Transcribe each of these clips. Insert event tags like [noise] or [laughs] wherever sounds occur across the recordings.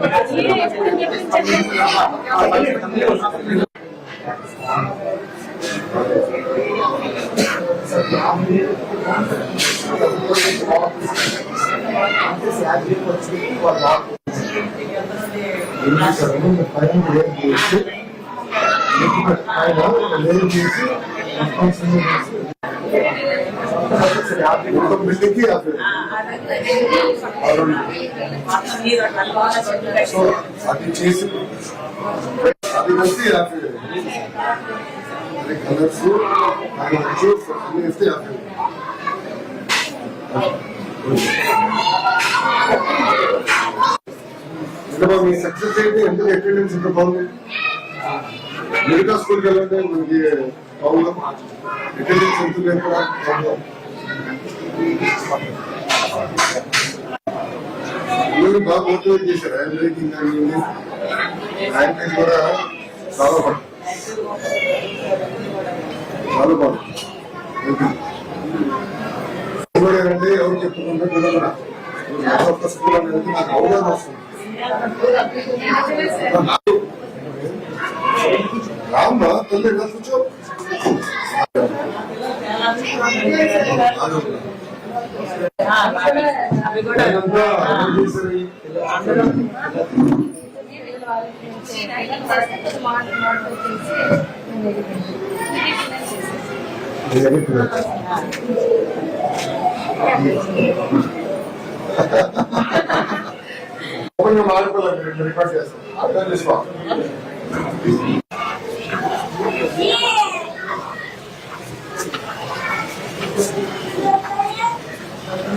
బిల్డింగ్కి యాభై సో అది చేసి అది కలిసి యాభై అది కలర్స్ అన్ని వేస్తే యాభై ఇంకా మీ సక్సెస్ అయితే ఎందుకు అటెండెన్స్ ఇంత బాగుంది మిగతా స్కూల్కి వెళ్ళంటే మనకి ప్రాబ్లం అటెండెన్స్ ఎందుకు లేదు మీరు బాగా మోటివేట్ చేశారు. హ్యాండ్ రైటింగ్ కానివ్వండి హ్యాండ్ రైటింగ్ కూడా చాలా బాగుంది చాలా బాగుంది ఎవరు చెప్పుకుంటే ఒక్క స్కూల్ అనేది నాకు అవగాహన వస్తుంది. రామ్మా తొందరగా కూర్చో. నేనంతా అర్థం చేశాను. ఇవన్నీ పిల్లలు. ఒకరిని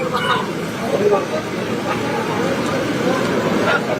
ハハハハ!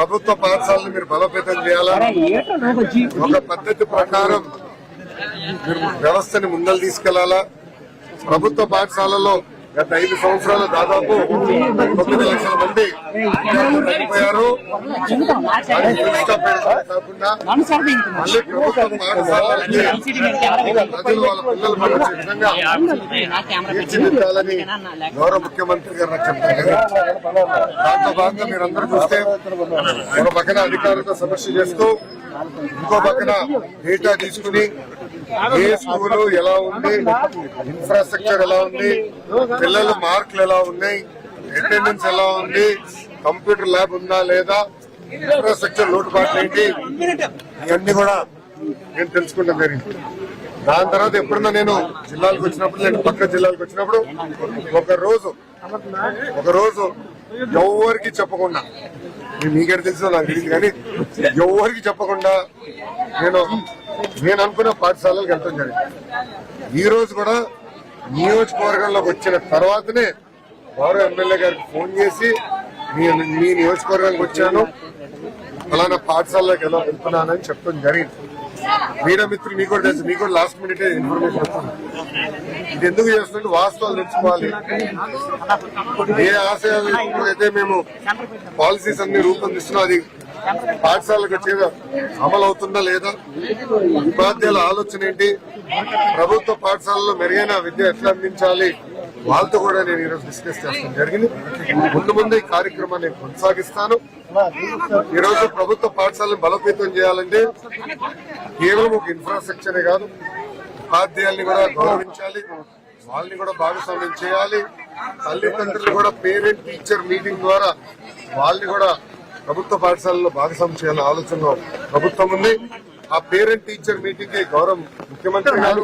ప్రభుత్వ పాఠశాలను మీరు బలోపేతం చేయాలా? ఒక పద్ధతి ప్రకారం మీరు వ్యవస్థని ముందలు తీసుకెళ్ళాలా? ప్రభుత్వ పాఠశాలలో గత ఐదు సంవత్సరాలు దాదాపు తొమ్మిది లక్షల మంది వేయడమే కాకుండా మళ్ళీ ప్రభుత్వ పాఠశాలలకి ప్రజలు వాళ్ళ పిల్లలు పండించే విధంగా తీర్చిదిద్దాలని గౌరవ ముఖ్యమంత్రి గారు నాకు చెప్పారు దాంతో భాగంగా మీరందరూ చూస్తే ఒక పక్కన అధికారులతో సమీక్ష చేస్తూ ఇంకో పక్కన డేటా తీసుకుని ఏ స్కూలు ఎలా ఉంది? ఇన్ఫ్రాస్ట్రక్చర్ ఎలా ఉంది? పిల్లల మార్కులు ఎలా ఉన్నాయి? అటెండెన్స్ ఎలా ఉంది? కంప్యూటర్ ల్యాబ్ ఉందా లేదా? ఇన్ఫ్రాస్ట్రక్చర్ లోటుపాట్లు ఏంటి? ఇవన్నీ కూడా నేను తెలుసుకుంటాం జరిగింది దాని తర్వాత ఎప్పుడన్నా నేను జిల్లాలకు వచ్చినప్పుడు నేను పక్క జిల్లాలకు వచ్చినప్పుడు ఒక రోజు ఒక రోజు ఎవరికి చెప్పకుండా మీ- తెలుసు నాకు తెలియదు కానీ ఎవరికి చెప్పకుండా నేను నేను అనుకున్న పాఠశాలలకు వెళ్తాం జరిగింది. ఈ రోజు కూడా నియోజకవర్గంలోకి వచ్చిన తర్వాతనే గౌరవ ఎమ్మెల్యే గారికి ఫోన్ చేసి నేను మీ నియోజకవర్గానికి వచ్చాను. ఫలానా పాఠశాలలోకి ఎలా వెళ్తున్నానని చెప్పడం జరిగింది. మీడియా మిత్రులు మీకు కూడా తెలుసు మీకు కూడా లాస్ట్ మినిట్ ఇన్ఫర్మేషన్ వస్తుంది. ఇది ఎందుకు చేస్తుంటే వాస్తవాలు తెలుసుకోవాలి. ఏ ఆశయాలు అయితే మేము పాలసీస్ అన్ని రూపొందిస్తున్నాం అది పాఠశాలకు గట్టిగా అమలు అవుతుందా లేదా? ఉపాధ్యాయుల ఆలోచన ఏంటి? ప్రభుత్వ పాఠశాలలో మెరుగైన విద్య ఎట్లా అందించాలి? వాళ్ళతో కూడా నేను ఈరోజు డిస్కస్ చేస్తాను. జరిగింది. ముందు ముందు ఈ కార్యక్రమాన్ని కొనసాగిస్తాను. ఈరోజు ప్రభుత్వ పాఠశాలను బలోపేతం చేయాలంటే కేవలం ఒక ఇన్ఫ్రాస్ట్రక్చరే కాదు ఉపాధ్యాయుల్ని కూడా గౌరవించాలి వాళ్ళని కూడా భాగస్వామ్యం చేయాలి తల్లిదండ్రులు కూడా పేరెంట్ టీచర్ మీటింగ్ ద్వారా వాళ్ళని కూడా ప్రభుత్వ పాఠశాలలో భాగస్వామ్యం చేయాలనే ఆలోచనలో ప్రభుత్వం ఉంది. ఆ పేరెంట్ టీచర్ మీటింగ్కి గౌరవ ముఖ్యమంత్రి గారు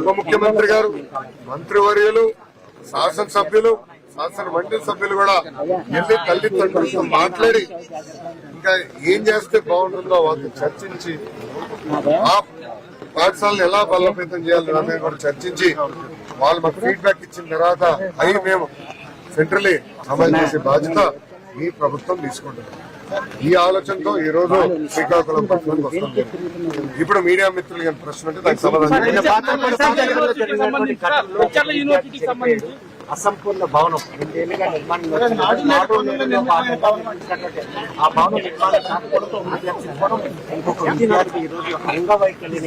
ఉప ముఖ్యమంత్రి గారు మంత్రివర్యులు శాసనసభ్యులు శాసన మండలి సభ్యులు కూడా వెళ్ళి తల్లిదండ్రులతో మాట్లాడి ఇంకా ఏం చేస్తే బాగుంటుందో వాళ్ళు చర్చించి ఆ పాఠశాలను ఎలా బలోపేతం చేయాలి అనేది కూడా చర్చించి వాళ్ళు మాకు ఫీడ్బ్యాక్ ఇచ్చిన తర్వాత అవి మేము సెంట్రలీ అమలు చేసే బాధ్యత మీ ప్రభుత్వం తీసుకుంటుంది ఈ ఆలోచనతో ఈ రోజు శ్రీకాకుళం పట్టణానికి వస్తుంది ఇప్పుడు మీడియా మిత్రులు కానీ ప్రశ్న అంటే దానికి సమాధానం హెచ్ఆర్ల యూనివర్సిటీకి సంబంధించి అసంపూర్ణ భవనం రెండేళ్ళుగా నిర్మాణం ఆ భవనం నిర్మాణం కాకపోవడంతో ఇంకొక విద్యార్థి ఈ రోజు అంగవైకల్యం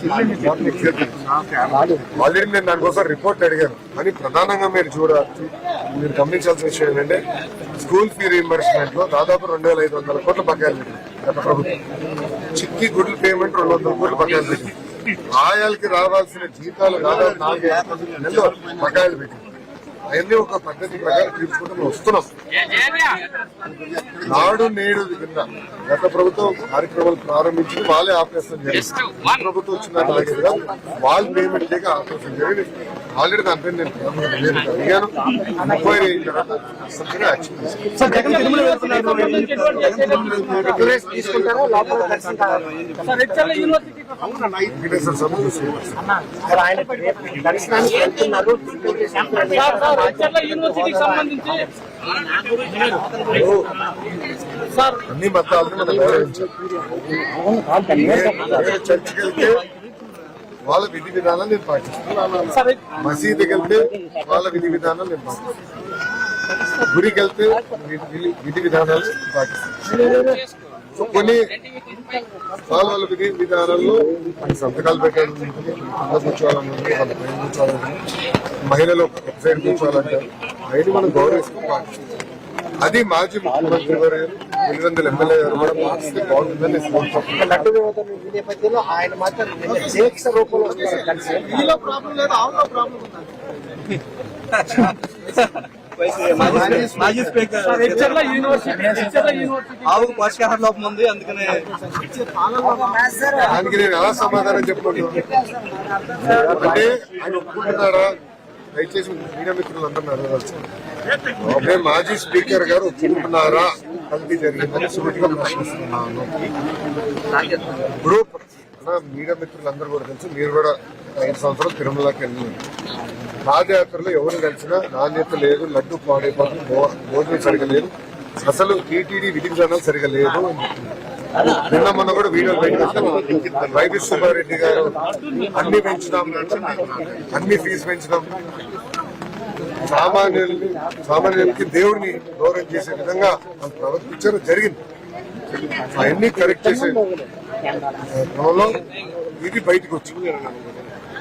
ఆల్రెడీ నేను దానికోసం రిపోర్ట్ అడిగాను. కానీ ప్రధానంగా మీరు చూడ మీరు గమనించాల్సిన విషయం ఏంటంటే స్కూల్ ఫీ రీఎంబర్స్మెంట్లో దాదాపు రెండు వేల ఐదు వందల కోట్ల బకాయిలు గత ప్రభుత్వం. చిక్కి గుడ్ల పేమెంట్ రెండు వందల కోట్ల బకాయిలు పెట్టింది ఆయాలకి రావాల్సిన జీతాలు దాదాపు నాలుగు నెలలు బకాయిలు పెట్టింది. అవన్నీ ఒక పద్ధతి ప్రకారం తీసుకుంటూ మేము వస్తున్నాం. నాడు నేడు కింద గత ప్రభుత్వం కార్యక్రమాలు ప్రారంభించి వాళ్ళే ఆపరేషన్ జరిగింది. ఈ ప్రభుత్వం వచ్చిన కాదు. వాళ్ళు పేమెంట్ చేయక ఆపరేషన్ జరిగింది. ఆల్రెడీ దానిపై నేను అడిగాను. ఎంక్వైరీ అయిన తర్వాత అసలు యాక్షన్ తీసుకుంటారా యూనివర్సిటీకి సంబంధించి అన్ని మతాలను మనం చర్చికి వెళ్తే వాళ్ళ విధి విధానం నేను పాటిస్తాను మసీదుకి వెళ్తే వాళ్ళ విధి విధానం నేను పాటిస్తాను గుడికి వెళ్తే విధి- విధానాలు పాటిస్తాను కొన్ని విధి విధానాల్లో కొన్ని సంతకాలు పెట్టాలి ఉంటుంది, కింద కూర్చోవాలని ఉంది, వాళ్ళ పైన కూర్చోవాలని ఉంది. మహిళలు ఒక సైడ్ కూర్చోవాలంటారు. అవన్నీ మనం గౌరవిస్తూ పాటిస్తాం అది మాజీ ముఖ్యమంత్రి గారు వెలుగందుల ఎమ్మెల్యే గారు కూడా పాటిస్తే బాగుంటుందని నేపథ్యంలో ఆయన మాత్రం రూపంలో వస్తారు కలిసి. [laughs] మాజీ స్పీకర్ ఆవుకు పోషకాహార లోపం ఉంది అందుకనే దానికి నేను ఎలా సమాధానం చెప్పను అంటే ఆయన ఒప్పుకుంటున్నారా? దయచేసి మీడియా మిత్రులు అందరూ మాజీ స్పీకర్ గారు ఒప్పుకుంటున్నారా? కల్తీ జరిగిందని సూటిగా ప్రశ్నిస్తున్నాను. ఇప్పుడు మన మీడియా మిత్రులందరూ కూడా తెలుసు మీరు కూడా ఐదు సంవత్సరాలు తిరుమలకి వెళ్ళింది పాదయాత్రలో ఎవరు కలిసినా నాణ్యత లేదు లడ్డు పాడైపోతుంది భోజనం సరిగా లేదు అసలు టీటీడీ విధి సరిగా లేదు నిన్న మొన్న కూడా వీడియోలు బయట వైవి సుబ్బారెడ్డి గారు అన్ని పెంచుదాం అన్ని ఫీజు పెంచుదాం. సామాన్యుల్ని సామాన్యులకి దేవుడిని గౌరవం చేసే విధంగా ప్రవర్తించడం జరిగింది. అవన్నీ కరెక్ట్ చేసే క్రమంలో ఇది బయటకు వచ్చింది.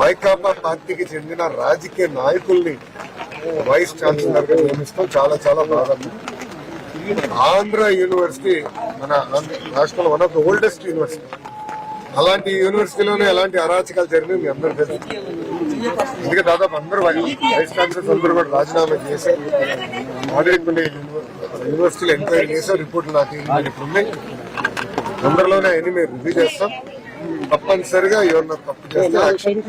వైకాపా పార్టీకి చెందిన రాజకీయ నాయకుల్ని వైస్ ఛాన్సలర్గా నియమిస్తాం చాలా చాలా బాగా. ఆంధ్ర యూనివర్సిటీ మన ఆంధ్ర రాష్ట్రంలో one of the oldest university అలాంటి యూనివర్సిటీలోనే ఎలాంటి అరాచకాలు జరిగినాయి మీ అందరూ తెలుసు. అందుకే దాదాపు అందరూ వైస్ ఛాన్సలర్స్ అందరూ కూడా రాజీనామా చేసి ఆల్రెడీ కొన్ని యూనివర్సిటీలు ఎంక్వైరీ చేశారు రిపోర్ట్లు నాకు ఇప్పుడు ఉన్నాయి తొందరలోనే అన్ని మేము రివ్యూ చేస్తాం. తప్పనిసరిగా ఎవరన్నా తప్పు చేస్తే యాక్షన్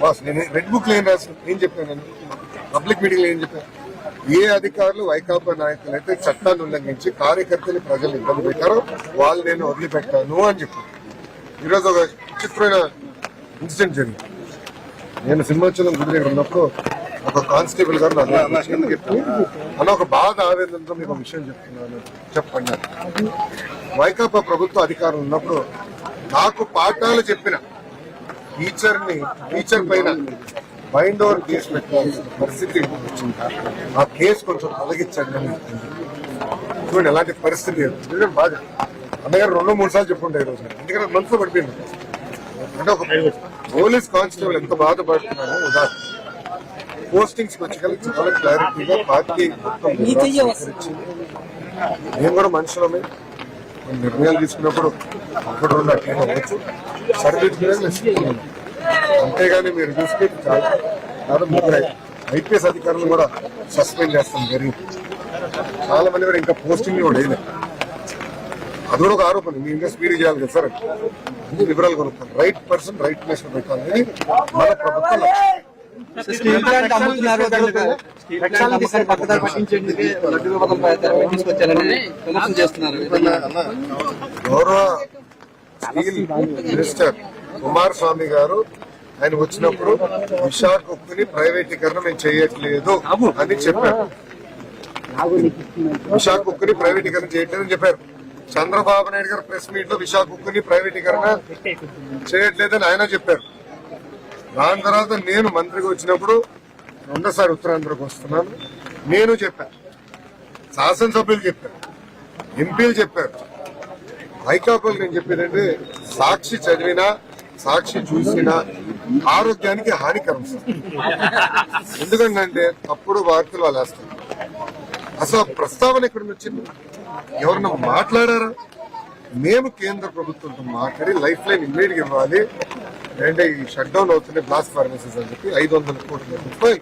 బాస్ నేను రెడ్ బుక్లో ఏం రాసి ఏం చెప్పాను పబ్లిక్ మీటింగ్లో ఏం చెప్పాను? ఏ అధికారులు వైకాపా నాయకులు అయితే చట్టాన్ని ఉల్లంఘించి కార్యకర్తలు ప్రజలు ఇబ్బంది పెట్టారో వాళ్ళు నేను వదిలిపెట్టాను అని చెప్పాను. ఈరోజు ఒక చిత్రమైన ఇన్సిడెంట్ జరిగింది. నేను సింహాచలం గుడి దగ్గర ఉన్నప్పుడు ఒక కానిస్టేబుల్ గారు అలా ఒక బాధ ఆవేదనతో మీకు ఒక విషయం చెప్తున్నాను. చెప్పండి. వైకాపా ప్రభుత్వ అధికారం ఉన్నప్పుడు నాకు పాఠాలు చెప్పిన టీచర్ని టీచర్ పైన బైండ్ ఓవర్ కేసు పెట్టాల్సిన పరిస్థితి ఆ కేసు కొంచెం తొలగించండి అని చూడండి ఎలాంటి పరిస్థితి లేదు. ఎందుకంటే బాగా అన్నగారు రెండు మూడు సార్లు చెప్పుండే ఈరోజు రోజు ఎందుకంటే మనసులో పడిపోయింది అంటే ఒక పోలీస్ కానిస్టేబుల్ ఎంత బాధపడుతున్నారో ఉదాహరణ. పోస్టింగ్స్ వచ్చి చాలా క్లారిటీగా పార్టీ మొత్తం. నేను కూడా మనుషులమే నిర్ణయాలు తీసుకున్నప్పుడు అక్కడ ఉన్న టీం అవ్వచ్చు సర్వీస్ అంతేగాని మీరు చూస్తే చాలా ముగ్గురు ఐపీఎస్ అధికారులు కూడా సస్పెండ్ చేస్తాం జరిగింది చాలా మంది కూడా ఇంకా పోస్టింగ్ కూడా వేయలేదు అది కూడా ఒక ఆరోపణ. మీ ఇంకా స్పీడ్ చేయాలి కదా సార్? అన్ని వివరాలు కొనుక్కోండి రైట్ పర్సన్ రైట్ ప్లేస్లో పెట్టాలని మన ప్రభుత్వం. స్టీల్ ప్లాంట్ అమ్ముతున్నారు దానికి స్టీల్ ప్లాంట్ అమ్మకాన్ని పక్కదారి పట్టించేందుకు లడ్డు వివాదం తీసుకొచ్చారని విమర్శలు చేస్తున్నారు. గౌరవ స్టీల్ మినిస్టర్ కుమారస్వామి గారు ఆయన వచ్చినప్పుడు విశాఖ ఉక్కుని ప్రైవేటీకరణ మేము చేయట్లేదు అని చెప్పారు. విశాఖ ఉక్కుని ప్రైవేటీకరణ చేయట్లేదు అని చెప్పారు. చంద్రబాబు నాయుడు గారు ప్రెస్ మీట్లో విశాఖ ఉక్కుని ప్రైవేటీకరణ చేయట్లేదని ఆయన చెప్పారు. దాని తర్వాత నేను మంత్రిగా వచ్చినప్పుడు రెండోసారి ఉత్తరాంధ్రకు వస్తున్నాను. నేను చెప్పాను శాసనసభ్యులు చెప్పారు. ఎంపీలు చెప్పారు. వైకాపాలు నేను చెప్పేదంటే సాక్షి చదివినా సాక్షి చూసినా ఆరోగ్యానికి హానికరం సార్. ఎందుకంటే తప్పుడు వార్తలు వాళ్ళు వేస్తారు అసలు ప్రస్తావన ఎక్కడి నుంచి వచ్చింది? ఎవరన్నా మాట్లాడారా? మేము కేంద్ర ప్రభుత్వంతో మాట్లాడి లైఫ్ లైన్ ఇమ్మీడియట్ ఇవ్వాలి. అంటే ఈ షట్ డౌన్ అవుతున్నాయి బ్లాస్ట్ ఫార్మసీస్ అని చెప్పి ఐదు వందల కోట్ల రూపాయలు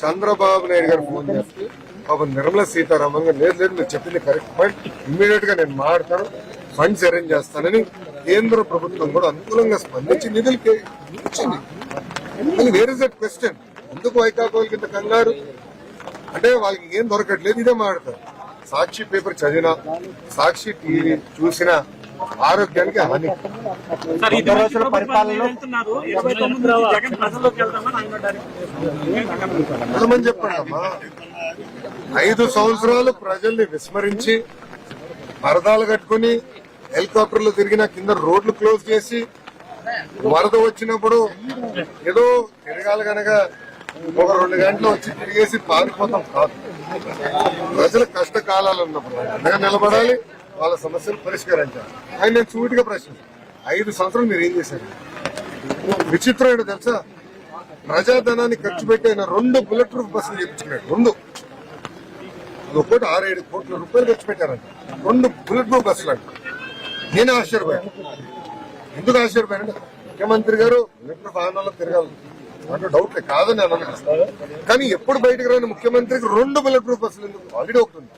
చంద్రబాబు నాయుడు గారు ఫోన్ చేస్తే పాపం నిర్మలా సీతారామన్ గారు లేదు లేదు మీరు చెప్పింది కరెక్ట్ పాయింట్ ఇమ్మీడియట్గా నేను మాట్లాడతాను ఫండ్స్ అరేంజ్ చేస్తానని కేంద్ర ప్రభుత్వం కూడా అనుకూలంగా స్పందించి నిధులు ఇచ్చింది. వేర్ ఇస్ దట్ క్వశ్చన్ ఎందుకు వైకాపాలకి ఇంత కంగారు? అంటే వాళ్ళకి ఏం దొరకట్లేదు ఇదే మాట్లాడతారు. సాక్షి పేపర్ చదివినా సాక్షి టీవీ చూసినా ఆరోగ్యానికి హాని. వెళ్ళమని చెప్పండి అమ్మా? ఐదు సంవత్సరాలు ప్రజల్ని విస్మరించి పరదాలు కట్టుకుని హెలికాప్టర్లు తిరిగిన కింద రోడ్లు క్లోజ్ చేసి వరద వచ్చినప్పుడు ఏదో తిరగాలి కనుక ఒక రెండు గంటలు వచ్చి తిరిగేసి పారిపోతాం కాదు. ప్రజల కష్టకాలాలు ఉన్నప్పుడు నిలబడాలి వాళ్ళ సమస్యలు పరిష్కరించాలి. ఆయన నేను సూటిగా ప్రశ్న ఐదు సంవత్సరాలు మీరు ఏం చేశారు? విచిత్రం ఏంటో తెలుసా? ప్రజాధనాన్ని ఖర్చు పెట్టి ఆయన రెండు బుల్లెట్ ప్రూఫ్ బస్సులు చేయించుకున్నాడు. రెండు. అది ఆరు ఏడు కోట్ల రూపాయలు ఖర్చు పెట్టారంట. రెండు బుల్లెట్ ప్రూఫ్ బస్సులు అంట. నేను ఆశ్చర్యపోయాను. ఎందుకు ఆశ్చర్యపోయాను ముఖ్యమంత్రి గారు బుల్లెట్ ప్రూఫ్ వాహనాల్లో తిరగాలి. అంటే డౌట్ కాదని నేను కానీ ఎప్పుడు బయటకు రాని ముఖ్యమంత్రికి రెండు బుల్లెట్ ప్రూఫ్ బస్సులు ఎందుకు? ఆల్రెడీ ఒకటి ఉంది.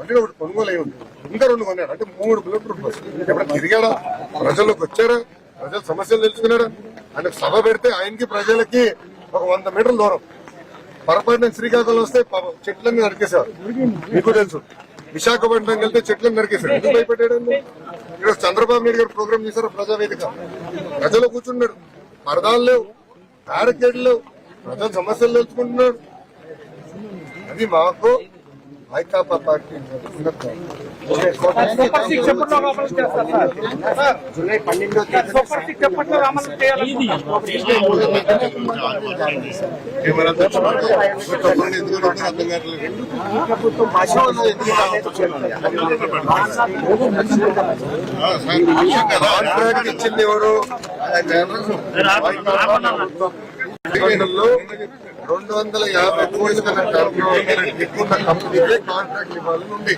అంటే ఒకటి కొనుగోలు అయి ఉంది. ఇంకా రెండు కొన్నాడు. అంటే మూడు కిలోమీటర్ బస్సు ఎప్పుడు తిరిగాడా? ప్రజల్లోకి వచ్చారా? ప్రజల సమస్యలు తెలుసుకున్నాడా ఆయన సభ పెడితే ఆయనకి ప్రజలకి ఒక వంద మీటర్ల దూరం. పొరపాటున శ్రీకాకుళం వస్తే చెట్లన్నీ నరికేశారు మీకు తెలుసు. విశాఖపట్నం వెళ్తే చెట్లను నరికేశారు ఎందుకు భయపెట్టాడండి ఈరోజు చంద్రబాబు నాయుడు గారు ప్రోగ్రామ్ చేశారు ప్రజావేదిక. ప్రజలు కూర్చున్నాడు పరదాలు లేవు. బ్యారికేడ్లు లేవు. ప్రజల సమస్యలు తెలుసుకుంటున్నాడు అది మాకు వైకాపా పార్టీ జూలై పన్నెండో ప్రభుత్వం ఎందుకు కాంట్రాక్ట్ ఇచ్చింది ఎవరు? ఎన్నికల్లో రెండు వందల యాభై కోట్ల ఎక్కువ కంపెనీకే కాంట్రాక్ట్ ఇవ్వాలని ఉంది.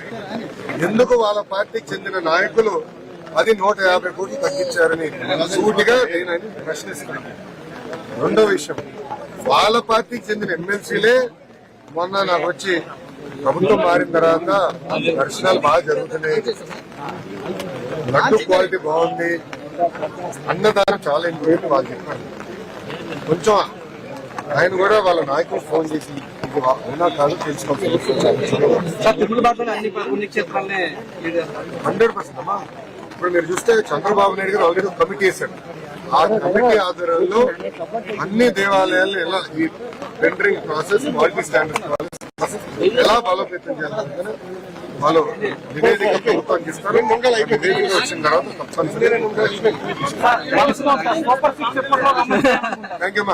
ఎందుకు వాళ్ళ పార్టీకి చెందిన నాయకులు అది నూట యాభై కోట్లు తగ్గించారని సూటిగా నేను ఆయన ప్రశ్నిస్తున్నాను. రెండో విషయం వాళ్ళ పార్టీకి చెందిన ఎమ్మెల్సీలే మొన్న నాకు వచ్చి ప్రభుత్వం మారిన తర్వాత దర్శనాలు బాగా జరుగుతున్నాయి. లడ్డు క్వాలిటీ బాగుంది. అన్నదానం చాలా ఇంపార్టెంట్ వాళ్ళు చెప్పారు. కొంచెం ఆయన కూడా వాళ్ళ నాయకులు ఫోన్ చేసి ఇది అవునా కాదు తెలుసుకోవాలి హండ్రెడ్ పర్సెంట్ అమ్మా. ఇప్పుడు మీరు చూస్తే చంద్రబాబు నాయుడు గారు ఆల్రెడీ కమిటీ వేశాడు. ఆ కమిటీ ఆధ్వర్యంలో అన్ని దేవాలయాలు ఎలా ఈ టెండరింగ్ ప్రాసెస్ క్వాలిటీ స్టాండర్డ్స్ ఎలా బలోపేతం చేయాలి వాళ్ళు నివేదిక ప్రభుత్వానికి ఇస్తారు నివేదిక వచ్చిన తర్వాత తప్పనిసరిగా థ్యాంక్ యూ